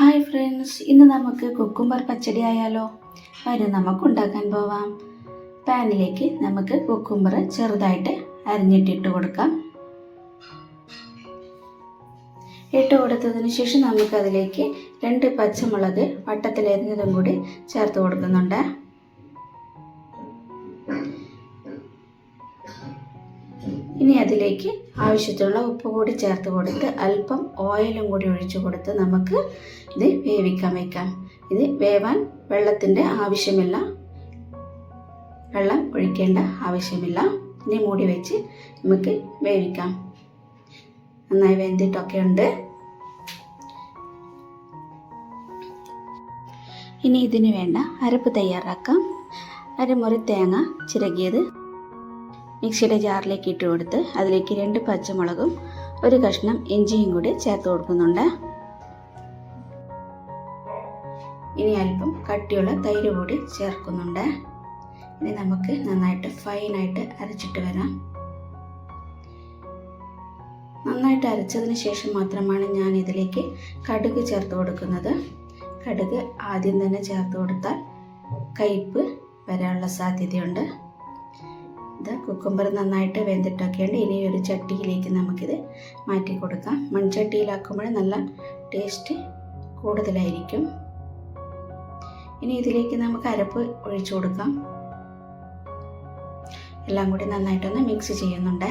Hi friends ഇന്ന് നമുക്ക് cucumber പച്ചടി ആയാലോ? അത് നമുക്ക് ഉണ്ടാക്കാൻ പോവാം. പാനിലേക്ക് നമുക്ക് കുക്കുംബർ ചെറുതായിട്ട് അരിഞ്ഞിട്ടിട്ട് കൊടുക്കാം. ഇട്ട് കൊടുത്തതിന് ശേഷം നമുക്കതിലേക്ക് രണ്ട് പച്ചമുളക് വട്ടത്തിലരിഞ്ഞതും കൂടി ചേർത്ത് കൊടുക്കുന്നുണ്ട്. ഇനി അതിലേക്ക് ആവശ്യത്തിനുള്ള ഉപ്പ് കൂടി ചേർത്ത് കൊടുത്ത് അല്പം ഓയിലും കൂടി ഒഴിച്ചു കൊടുത്ത് നമുക്ക് ഇത് വേവിക്കാൻ വയ്ക്കാം ഇത് വേവാൻ വെള്ളത്തിന്റെ ആവശ്യമില്ല. വെള്ളം ഒഴിക്കേണ്ട ആവശ്യമില്ല. ഇനി മൂടി വെച്ച് നമുക്ക് വേവിക്കാം. നന്നായി വെന്തിട്ടൊക്കെ ഉണ്ട്. ഇനി ഇതിന് വേണ്ട അരപ്പ് തയ്യാറാക്കാം. അരമുറി തേങ്ങ ചിരകിയത് മിക്സിയുടെ ജാറിലേക്ക് ഇട്ട് കൊടുത്ത് അതിലേക്ക് രണ്ട് പച്ചമുളകും ഒരു കഷ്ണം ഇഞ്ചിയും കൂടി ചേർത്ത് കൊടുക്കുന്നുണ്ട്. ഇനി അല്പം കട്ടിയുള്ള തൈര് കൂടി ചേർക്കുന്നുണ്ട്. ഇനി നമുക്ക് നന്നായിട്ട് ഫൈനായിട്ട് അരച്ചിട്ട് വരാം. നന്നായിട്ട് അരച്ചതിന് ശേഷം മാത്രമാണ് ഞാൻ ഇതിലേക്ക് കടുക് ചേർത്ത് കൊടുക്കുന്നത്. കടുക് ആദ്യം തന്നെ ചേർത്ത് കൊടുത്താൽ കയ്പ്പ് വരാനുള്ള സാധ്യതയുണ്ട്. ഇത് കുക്കുംബർ നന്നായിട്ട് വെന്തിട്ടൊക്കെയുണ്ട് ഇനി ഒരു ചട്ടിയിലേക്ക് നമുക്കിത് മാറ്റി കൊടുക്കാം. മൺചട്ടിയിലാക്കുമ്പോൾ നല്ല ടേസ്റ്റ് കൂടുതലായിരിക്കും. ഇനി ഇതിലേക്ക് നമുക്ക് അരപ്പ് ഒഴിച്ചു കൊടുക്കാം. എല്ലാം കൂടി നന്നായിട്ടൊന്ന് മിക്സ് ചെയ്യുന്നുണ്ട്.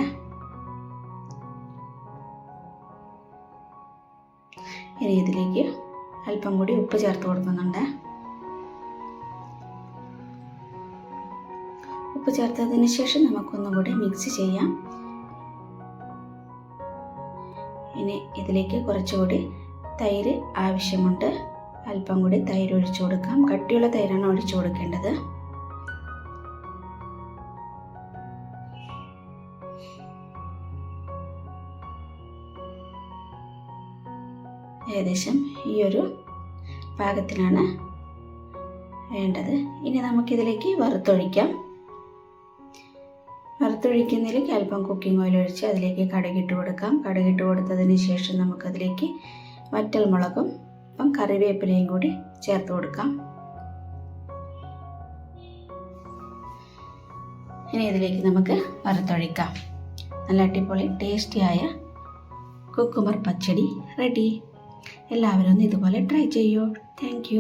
ഇനി ഇതിലേക്ക് അല്പം കൂടി ഉപ്പ് ചേർത്ത് കൊടുക്കുന്നുണ്ട്. ഉപ്പ് ചേർത്തതിന് ശേഷം നമുക്കൊന്നും കൂടി മിക്സ് ചെയ്യാം. ഇനി ഇതിലേക്ക് കുറച്ചുകൂടി തൈര് ആവശ്യമുണ്ട്. അല്പം കൂടി തൈര് ഒഴിച്ചു കൊടുക്കാം. കട്ടിയുള്ള തൈരാണ് ഒഴിച്ചു കൊടുക്കേണ്ടത്. ഏകദേശം ഈ ഒരു പാകത്തിനാണ് വേണ്ടത്. ഇനി നമുക്കിതിലേക്ക് വറുത്തൊഴിക്കാം. വറുത്തൊഴിക്കുന്നതിലേക്ക് അല്പം കുക്കിംഗ് ഓയിൽ ഒഴിച്ച് അതിലേക്ക് കടുകിട്ട് കൊടുക്കാം. കടുകിട്ട് കൊടുത്തതിന് ശേഷം നമുക്കതിലേക്ക് വറ്റൽ മുളകും ഇപ്പം കറിവേപ്പിലയും കൂടി ചേർത്ത് കൊടുക്കാം. ഇനി ഇതിലേക്ക് നമുക്ക് വറുത്തൊഴിക്കാം. നല്ല അടിപൊളി ടേസ്റ്റിയായ കുക്കുമർ പച്ചടി റെഡി എല്ലാവരും ഒന്ന് ഇതുപോലെ ട്രൈ ചെയ്യൂ. താങ്ക്